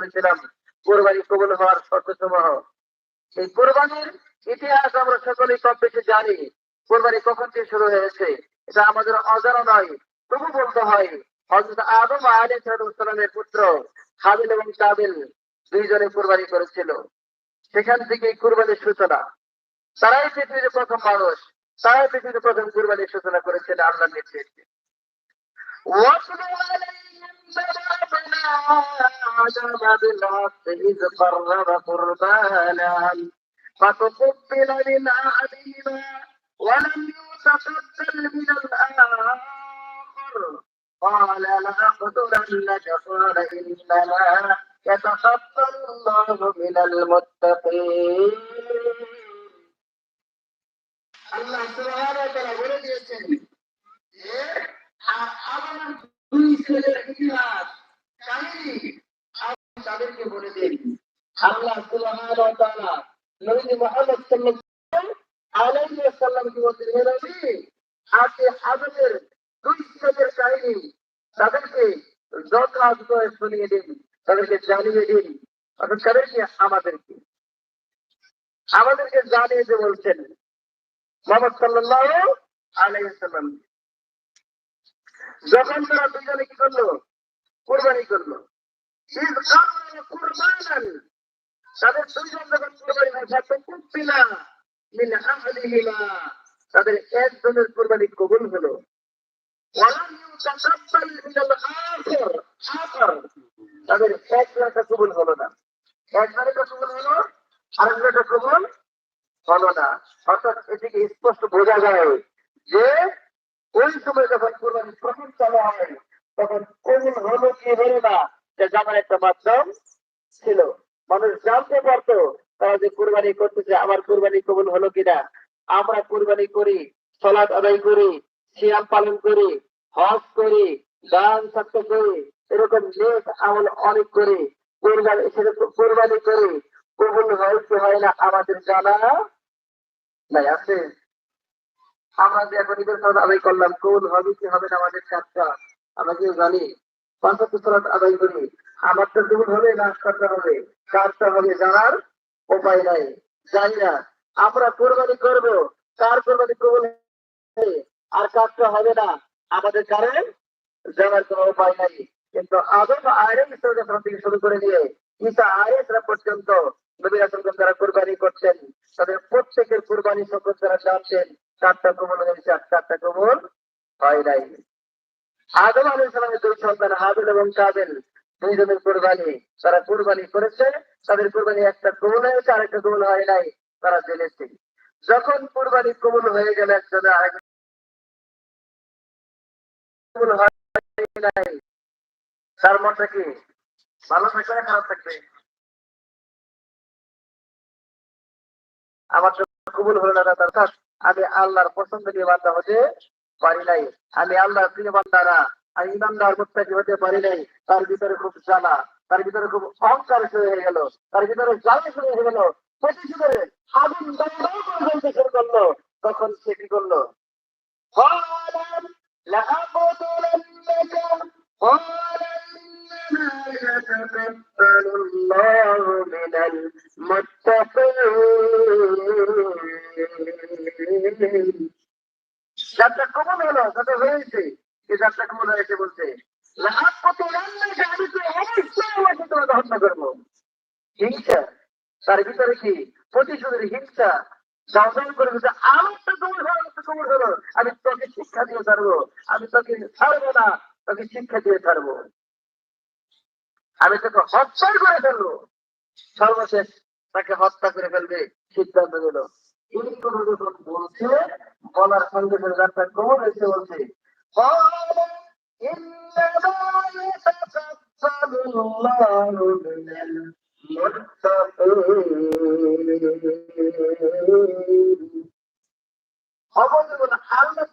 করেছিলাম। কোরবানি কবল হওয়ার শর্ত সমূহ এই কোরবানির ইতিহাস আমরা সকলেই সব বেশি জানি। কোরবানি কখন থেকে শুরু হয়েছে, এটা আমাদের অজানা নয়। তবু বলতে হয় হজরত আদম আলী সালামের পুত্র হাবিল এবং তাবিল দুইজনে কোরবানি করেছিল। সেখান থেকে কোরবানির সূচনা। তারাই পৃথিবীর প্রথম মানুষ। তারাই পৃথিবীর প্রথম কোরবানির সূচনা করেছিল আল্লাহ নির্দেশে ابن آدم بالحق إذ قرب قربانا فتقبل من أحدهما ولم يتقبل من الآخر قال لأقتلنك قال إنما يتقبل الله من المتقين আল্লাহ সুবহানাহু ওয়া তাআলা বলে দিয়েছেন আপনি তাদেরকে বলে দিন আল্লাহ নবী আলাইহি বলছেন, হে নবী, আজকে দুই কাহিনী তাদেরকে যথাযথ শুনিয়ে দিন, তাদেরকে জানিয়ে দিন, অর্থাৎ তাদেরকে আমাদেরকে। আমাদেরকে জানিয়ে দিয়ে বলছেন মোহাম্মদ সাল্লাল্লাহু আলাইহি ওয়াসাল্লাম। যখন তারা দুজনে কি করল? কোরবানি করল। তাদের দুইজন যখন কোরবানি হয় কুপিলা মিন আহলিহিমা। তাদের একজনের কোরবানি কবুল হলো। তাদের একজনের কবুল হলো না। একজনের কবুল হলো আরেকজনের কবুল হলো না। অর্থাৎ এটিকে স্পষ্ট বোঝা যায় যে, ওই সময় যখন কোরবানি প্রথম চালু হয়, তখন কবুল হলো কি হলো না? জানার একটা মাধ্যম ছিল। মানুষ জানতে পারতো তারা যে কোরবানি করতেছে, আমার কোরবানি কবুল হলো কিনা? আমরা কোরবানি করি সলাৎ আদায় করি, সিয়াম পালন করি, হজ করি, দান সত্য করি, এরকম নেক আমল অনেক করি। কোরবানি কোরবানি করি, কবুল হয় কি হয় না আমাদের জানা নাই, আছে। আমরা যে এখন আদায় করলাম কোন হবে কি হবে না আমাদের কাজটা আমরা কি জানি? পঞ্চাশ সালাত আদায় করি। আমার তো কবুল হবে না কাজটা হবে। কাজটা হবে, জানার উপায় নাই। জানি না, আমরা কোরবানি করব, কার কোরবানি কবুল আর কাজটা হবে না, আমাদের কারণ জানার কোনো উপায় নাই। কিন্তু আদম আয়রন থেকে শুরু করে দিয়ে ঈসা আয়েসরা পর্যন্ত নবীরা যখন তারা কোরবানি করছেন, তাদের প্রত্যেকের কোরবানি সকল তারা জানছেন চারটা কবল হয়েছে আর চারটা কবল হয় নাই। আদম আলু সালামের দুই সন্তান হাবিল এবং কাবেল দুইজনের কোরবানি তারা কোরবানি করেছে, তাদের কোরবানি একটা কবল হয়েছে আর একটা কবল হয় নাই, তারা জেনেছে যখন কোরবানি কবল হয়ে গেল একজনের আরেক কবুল হয় আমার কবুল হলো না তার আমি আল্লাহর পছন্দ নিয়ে বান্দা হতে পারি নাই আমি আল্লাহর প্রিয় বান্দারা আমি ইমানদার মুত্তাকি হতে পারি নাই তার ভিতরে খুব জ্বালা তার ভিতরে খুব অহংকার শুরু হয়ে গেল তার ভিতরে জ্বালা শুরু হয়ে গেল প্রতিশোধের আগুন দাও করে জ্বলতে শুরু করলো তখন সে কি করলো قال لأقتلنك قال إنما يتقبل الله من المتقين যাত্রা কমন হলো তাতে হয়েছে। যে যাত্রা কমন হয়েছে লাহাত্মকে আমি তো অবশ্যই আমাকে তোমাকে হত্যা করব। হিংসা, তার ভিতরে কি? প্রতিশোধের হিংসা দর্শন করে দিচ্ছে আমার তো কবর হলো তো কবর হলো, আমি তোকে শিক্ষা দিয়ে ছাড়বো, আমি তোকে ছাড়বো না, তোকে শিক্ষা দিয়ে ছাড়বো। আমি তোকে হত্যা করে ফেলব সর্বশেষ তাকে হত্যা করে ফেলবে সিদ্ধান্ত দিল এই কথা যখন বলছে বলার সঙ্গে সঙ্গে ডাক্তার কবর এসে বলছে খবর দেবো না আল্লাহ